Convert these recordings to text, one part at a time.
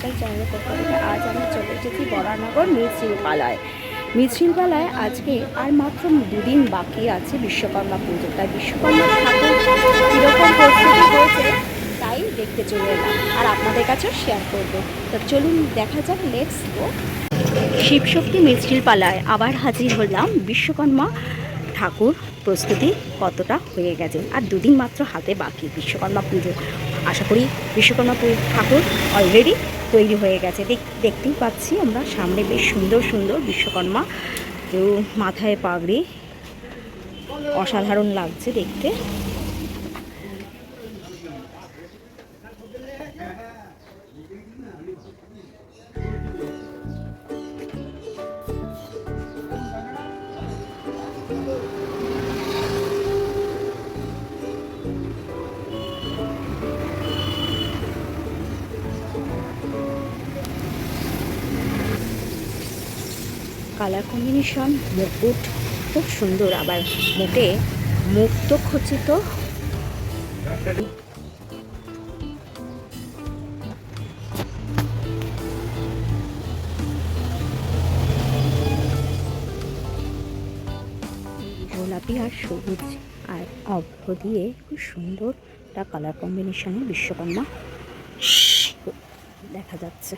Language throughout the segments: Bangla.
লাইফস্টাইল চ্যানেলের পক্ষ থেকে আজ আমি চলে এসেছি বরানগর মৃৎশিল্পালয়। মৃৎশিল্পালয় আজকে আর মাত্র দুদিন বাকি আছে বিশ্বকর্মা পুজো। তাই বিশ্বকর্মা ঠাকুর কীরকম প্রস্তুতি হয়েছে, তাই দেখতে চলে এলাম আর আপনাদের কাছেও শেয়ার করব। তো চলুন দেখা যাক লেটস গো শিবশক্তি মৃৎশিল্পালয় আবার হাজির হলাম বিশ্বকর্মা ঠাকুর। প্রস্তুতি কতটা হয়ে গেছে? আর দুদিন মাত্র হাতে বাকি বিশ্বকর্মা পুজো। আশা করি বিশ্বকর্মা ঠাকুর অলরেডি তৈরি হয়ে গেছে। দেখ, দেখতেই পাচ্ছি আমরা সামনে বেশ সুন্দর সুন্দর বিশ্বকর্মা। কেউ মাথায় পাগড়ি। অসাধারণ লাগছে দেখতে। কালার কম্বিনেশন, মুকুট, খুব সুন্দর আবার মুখে মুক্ত খচিত। গোলাপি আর সবুজ আর অভ্র দিয়ে খুব সুন্দর একটা কালার কম্বিনেশনে বিশ্বকর্মা দেখা যাচ্ছে।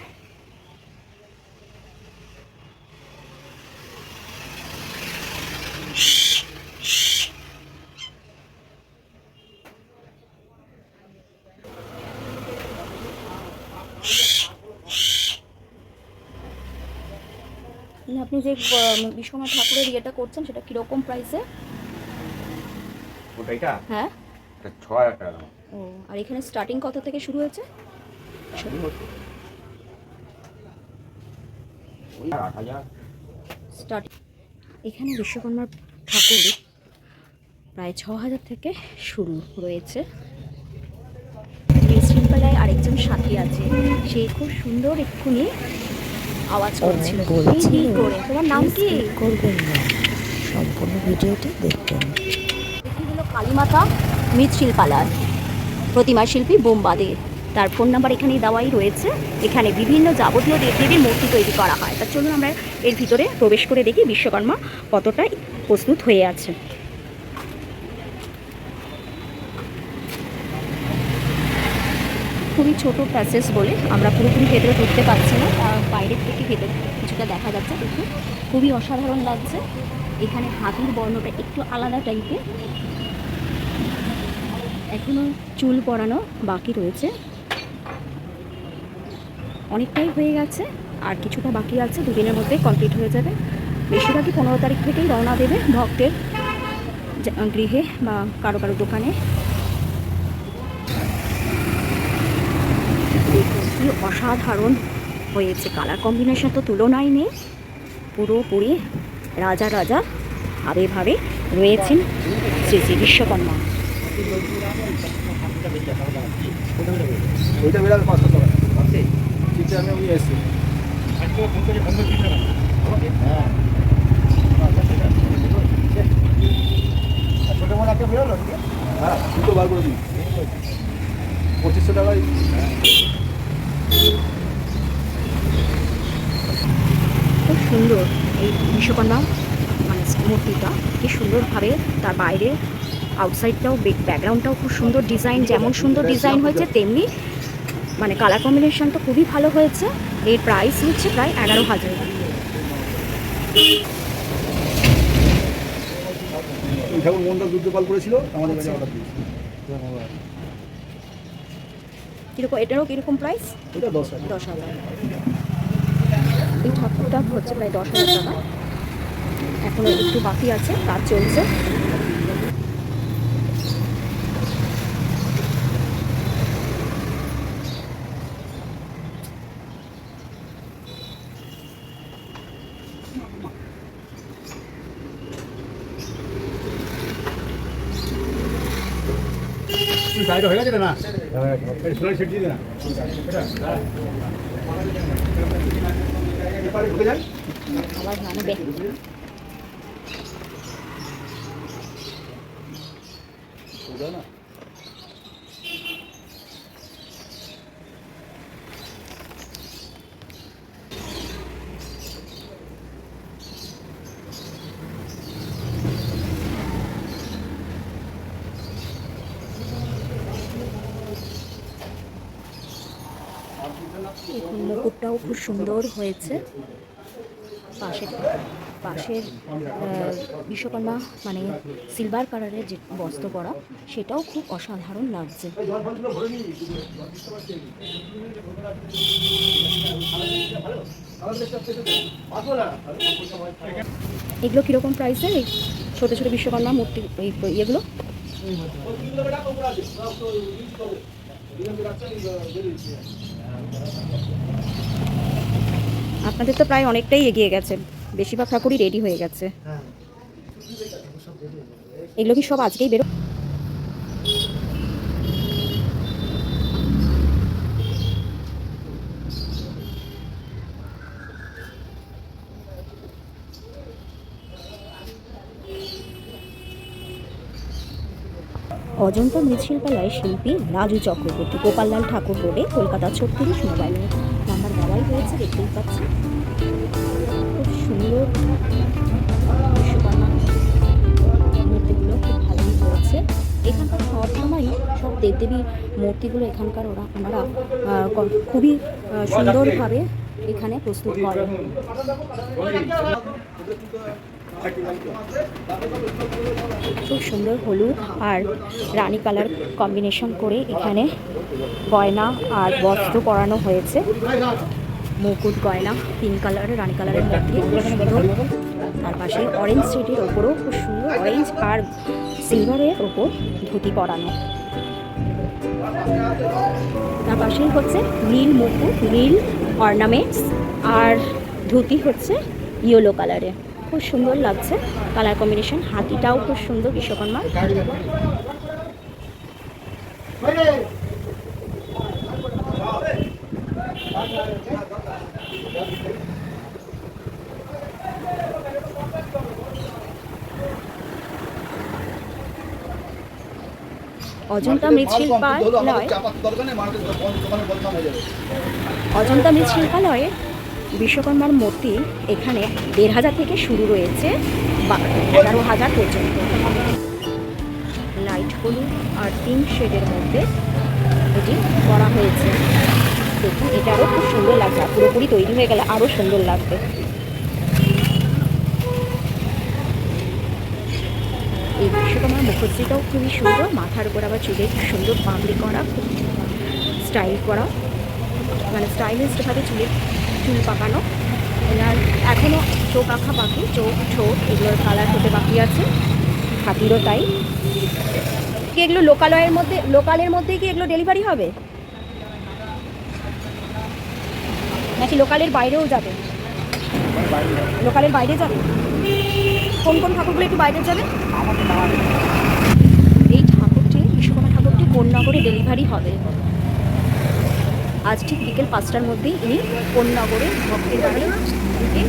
আপনি যে বিশ্বনাথ ঠাকুরের ইয়েটা করছেন সেটা কীরকম প্রাইসে হ্যাঁ। এটা ছ হাজার টাকা। ও আর এখানে স্টার্টিং কত থেকে শুরু হয়েছে? স্টার্ট এখানে বিশ্বকর্মার ঠাকুর প্রায় ছ হাজার থেকে শুরু রয়েছে। শৃঙ্খলায় আরেকজন সাথী আছে। সে খুব সুন্দর এক্ষুনি আওয়াজ করছিল। কি করে। তোমার নাম কি? করবেন না। সম্পূর্ণ ভিডিওটি দেখবেন। এটি হলো কালীমাতা মৃৎশিল্পালয় প্রতিমা শিল্পী বোম্বাদে। তার ফোন নাম্বার এখানেই দেওয়াই রয়েছে। এখানে বিভিন্ন যাবতীয় দেবদেবীর মূর্তি তৈরি করা হয়। তার চলুন আমরা এর ভিতরে প্রবেশ করে দেখি বিশ্বকর্মা কতটা প্রস্তুত হয়ে আছে। ছোট প্যাসেজ বলে আমরা পুরোপুরি ভেতরে ঢুকতে পারছি না বাইরের থেকে ভেতরে কিছুটা দেখা যাচ্ছে। দেখুন, খুবই অসাধারণ লাগছে। এখানে হাতির বর্ণটা একটু আলাদা টাইপের এখনও চুল পরানো বাকি রয়েছে। অনেকটাই হয়ে গেছে, আর কিছুটা বাকি আছে। দুদিনের মধ্যে কমপ্লিট হয়ে যাবে। বেশিরভাগই পনেরো তারিখ থেকেই রওনা দেবে ভক্তের গৃহে বা কারও কারও দোকানে। কি অসাধারণ। হয়েছে কালার কম্বিনেশন তো তুলনাই নেই। পুরোপুরি রাজা রাজা ভাবে ভাবে রয়েছেন শ্রী শ্রী বিশ্বকর্মা। হ্যাঁ। হ্যাঁ পঁচিশশো টাকায়। খুব সুন্দর এই বিশ্বকর্মা মানে মূর্তিটা। কি সুন্দরভাবে তার বাইরে আউটসাইডটাও ব্যাকগ্রাউন্ডটাও খুব সুন্দর ডিজাইন যেমন সুন্দর ডিজাইন হয়েছে, তেমনি মানে কালার কম্বিনেশন তো খুবই ভালো হয়েছে। এর প্রাইস হচ্ছে প্রায় এগারো হাজার। ঠাকুর মন্ডল দুধ করেছিল, আমাদের কাছে অর্ডার দিয়েছিল। কীরকম এটারও কীরকম প্রাইস দশ হাজার। এই ঠাকুরটা হচ্ছে প্রায় দশ হাজার টাকা। এখনও একটু বাকি আছে কাজ চলছে। সাইড হয়ে গেছে না? না এপারে ঢুকে যান আবার আনবে সোজা না দেখুন মুকুটটাও খুব সুন্দর হয়েছে। পাশের পাশের বিশ্বকর্মা মানে সিলভার কালারের যে বস্ত্র পরা, সেটাও খুব অসাধারণ লাগছে। এগুলো কীরকম প্রাইসের এই ছোটো ছোটো বিশ্বকর্মা মূর্তি, এই ইয়েগুলো? আপনাদের তো প্রায় অনেকটাই এগিয়ে গেছে। বেশিরভাগ ঠাকুরই রেডি হয়ে গেছে। এগুলো কি সব আজকেই বেরো অজন্তা মৃৎশিল্পালয় শিল্পী রাজু চক্রবর্তী। গোপাললাল ঠাকুর রোডে কলকাতা ছত্রিশ মোবাইল নাম্বার দেওয়াই রয়েছে দেখতেই পাচ্ছি খুব সুন্দর মূর্তিগুলো খুব ভালোই হয়েছে। এখানকার সব সব দেবদেবীর মূর্তিগুলো এখানকার ওরা আমরা খুবই সুন্দরভাবে এখানে প্রস্তুত করেন। খুব সুন্দর হলুদ আর রানী কালার কম্বিনেশন করে এখানে গয়না আর বস্ত্র পরানো হয়েছে। মুকুট গয়না, পিঙ্ক কালারের রানী কালারের মধ্যে খুব সুন্দর। তার পাশে অরেঞ্জ শেডের ওপরও খুব সুন্দর অরেঞ্জ আর সিলভারের ওপর ধুতি পরানো। তার পাশেই হচ্ছে নীল মুকুট, নীল অর্নামেন্টস আর ধুতি হচ্ছে ইয়েলো কালারে খুব সুন্দর লাগছে। কালার কম্বিনেশন হাতিটাও খুব সুন্দর বিশ্বকর্মা। অজন্তা মৃৎশিল্পালয় অজন্তা মৃৎশিল্পালয়ে বিশ্বকর্মার মূর্তি এখানে দেড় হাজার থেকে শুরু রয়েছে এগারো হাজার পর্যন্ত। লাইট হলুদ আর পিঙ্ক শেডের মধ্যে এটি করা হয়েছে। দেখুন, এটা আরও খুব সুন্দর লাগছে, পুরোপুরি তৈরি হয়ে গেলে আরও সুন্দর লাগবে। এই বিশ্বকর্মার মুখশ্রীটাও খুবই সুন্দর, মাথার উপর আবার চুলে খুব সুন্দর পাগড়ি করা, স্টাইল করা মানে স্টাইলিশভাবে চুলে চুল পাকানো। এনার এখনও চোখ আঁকা বাকি, চোখ, ঠোঁট, এগুলোর কালার হতে বাকি আছে। হাতিরও তাই। কি এগুলো লোকালয়ের মধ্যে, লোকালের মধ্যেই কি এগুলো ডেলিভারি হবে? নাকি লোকালের বাইরেও যাবে? লোকালের বাইরে যাবে? কোন কোন ঠাকুরগুলো একটু বাইরে যাবে? এই ঠাকুরটি, বিশ্বকর্মা ঠাকুরটি কোন্নগরে ডেলিভারি হবে? আজ ঠিক বিকেল পাঁচটার মধ্যেই ইনি কোন্নগরে ভক্তের বাড়ি থেকে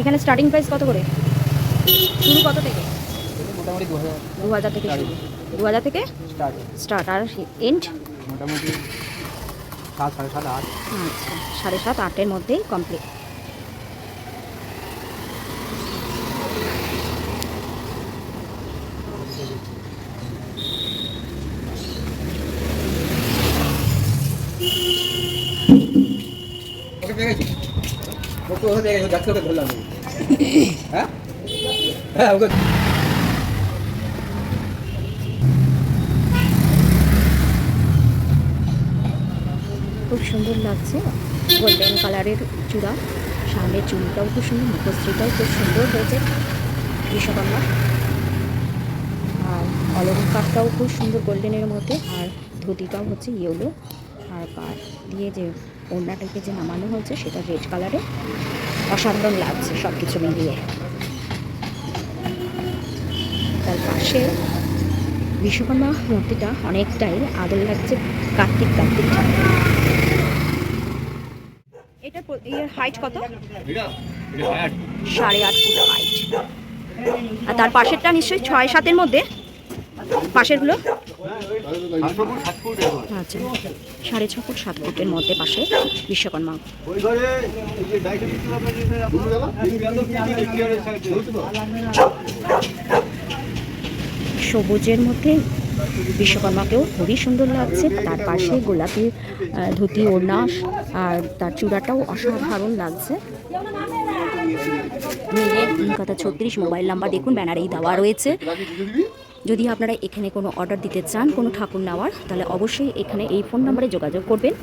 এখানে স্টার্টিং প্রাইস কত করে? শুরু কত থেকে? মোটামুটি দু হাজার থেকে শুরু। দু হাজার থেকে স্টার্ট। স্টার্ট আর এন্ড মোটামুটি সাত সাড়ে সাত আট। আচ্ছা সাড়ে সাত আটের মধ্যেই কমপ্লিট ওকে ওকে ধরলাম। হ্যাঁ? হ্যাঁ ওকে। খুব সুন্দর লাগছে। গোল্ডেন কালারের চূড়া। সামনের চুলটাও খুব সুন্দর, মুখশ্রীটাও খুব সুন্দর হয়েছে। বিশ্বকর্মা আর অলঙ্কারটাও খুব সুন্দর গোল্ডেনের মধ্যে। আর ধুতিটাও হচ্ছে ইয়েলো আর কাঠ দিয়ে যে ওড়নাটাকে যে নামানো হয়েছে, সেটা রেড কালারে অসাধারণ লাগছে সব কিছু মিলিয়ে। তার পাশে বিশ্বকর্মা মূর্তিটা অনেকটাই আদর লাগছে কার্তিক কার্তিক ঠাকুর হাইট কত? সাড়ে আট ফুট হাইট আর তার পাশেরটা নিশ্চয়ই ছয় সাতের মধ্যে? পাশেরগুলো। আচ্ছা সাড়ে ছ ফুট সাত ফুটের মধ্যে পাশে বিশ্বকর্মা। সবুজের মধ্যে বিশ্বকর্মাকেও খুবই সুন্দর লাগছে। তার পাশে গোলাপি ধুতি, ওড়না আর তার চূড়াটাও অসাধারণ লাগছে। কথা ছত্রিশ মোবাইল নাম্বার দেখুন, ব্যানারেই দেওয়া রয়েছে। যদি আপনারা এখানে কোনো অর্ডার দিতে চান, কোনো ঠাকুর নেওয়ার, তাহলে অবশ্যই এখানে এই ফোন নাম্বারে যোগাযোগ করবেন।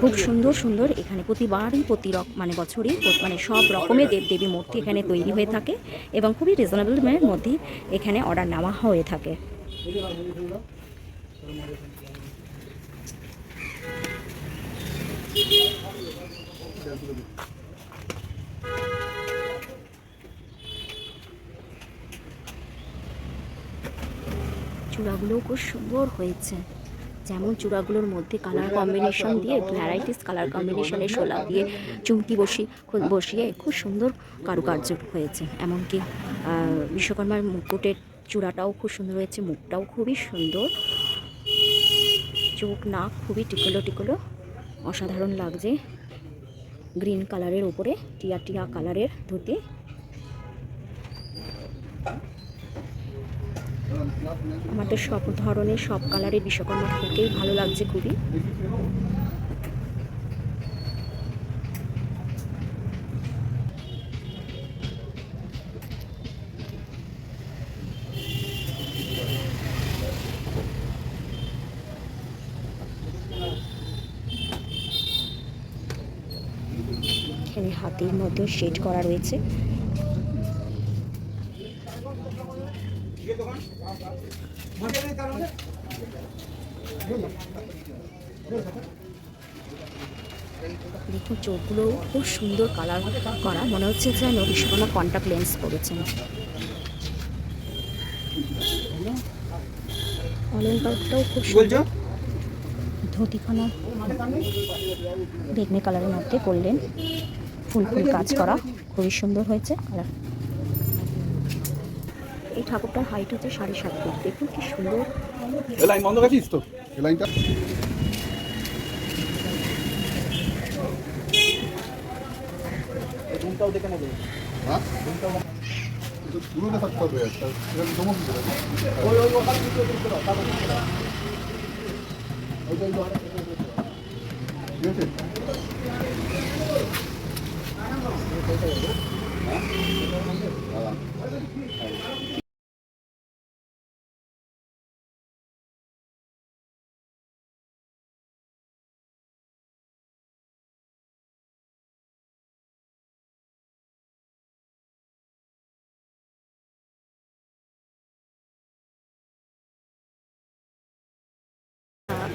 খুব সুন্দর সুন্দর এখানে প্রতিবারই প্রতি মানে বছরই মানে সব রকমের দেব দেবী মূর্তি এখানে তৈরি হয়ে থাকে এবং খুবই রিজনেবল মধ্যে এখানে অর্ডার নেওয়া হয়ে থাকে। চূড়াগুলোও খুব সুন্দর হয়েছে। যেমন চূড়াগুলোর মধ্যে কালার কম্বিনেশন দিয়ে ভ্যারাইটিস কালার কম্বিনেশনে শোলা দিয়ে চুমকি বসি, বসিয়ে খুব সুন্দর কারুকার্য হয়েছে। এমনকি বিশ্বকর্মার মুকুটের চূড়াটাও খুব সুন্দর হয়েছে, মুখটাও খুবই সুন্দর। চোখ, নাক খুবই টিকলো টিকলো, অসাধারণ লাগছে। গ্রিন কালারের উপরে, টিয়া টিয়া কালারের ধুতি। আমার তো সব ধরনের, সব কালারের বিশ্বকর্মা থেকেই ভালো লাগছে খুবই। এখানে মধ্যে শেড করা রয়েছে। দেখুন চোখগুলো খুব সুন্দর কালার করা। মনে হচ্ছে যেন বিশ্বকর্মা কন্টাক্ট লেন্স পরেছেন। অলঙ্কারটাও খুব সুন্দর। ধুতিখানা বেগনি কালারের মধ্যে করলেন ফুল ফুল কাজ করা খুবই সুন্দর হয়েছে। এই ঠাকুরটার হাইট হচ্ছে সাড়ে সাত ফুট দেখুন কি সুন্দর। এ লাইন বন্ধ করছিস তো? লাইনটা। রুমটাও দেখে নেবে। হ্যাঁ? পুরোটা থাকতে হবে এরকম সমস্ত ওই ওই ওখানে ওইটা ঠিক আছে?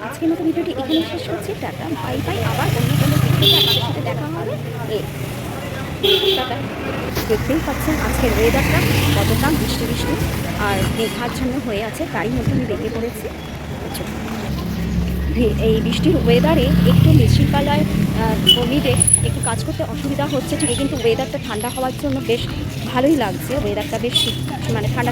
আজকের মতো ভিডিওটি এখানে শেষ করছি। Tata, bye bye. আবার অন্য কোনো ভিডিওতে আপনাদের সাথে দেখা হবে। এ দেখতেই পাচ্ছেন আজকের ওয়েদারটা কতটা বৃষ্টি বৃষ্টি আর মেঘাচ্ছন্ন হয়ে আছে, তারই মধ্যে আমি বেরিয়ে পড়েছি। এই বৃষ্টির ওয়েদারে একটু মৃত্তিকালয় কমিদের একটু কাজ করতে অসুবিধা হচ্ছে ঠিকই, কিন্তু ওয়েদারটা ঠান্ডা হওয়ার জন্য বেশ ভালোই লাগছে ওয়েদারটা বেশ মানে ঠান্ডা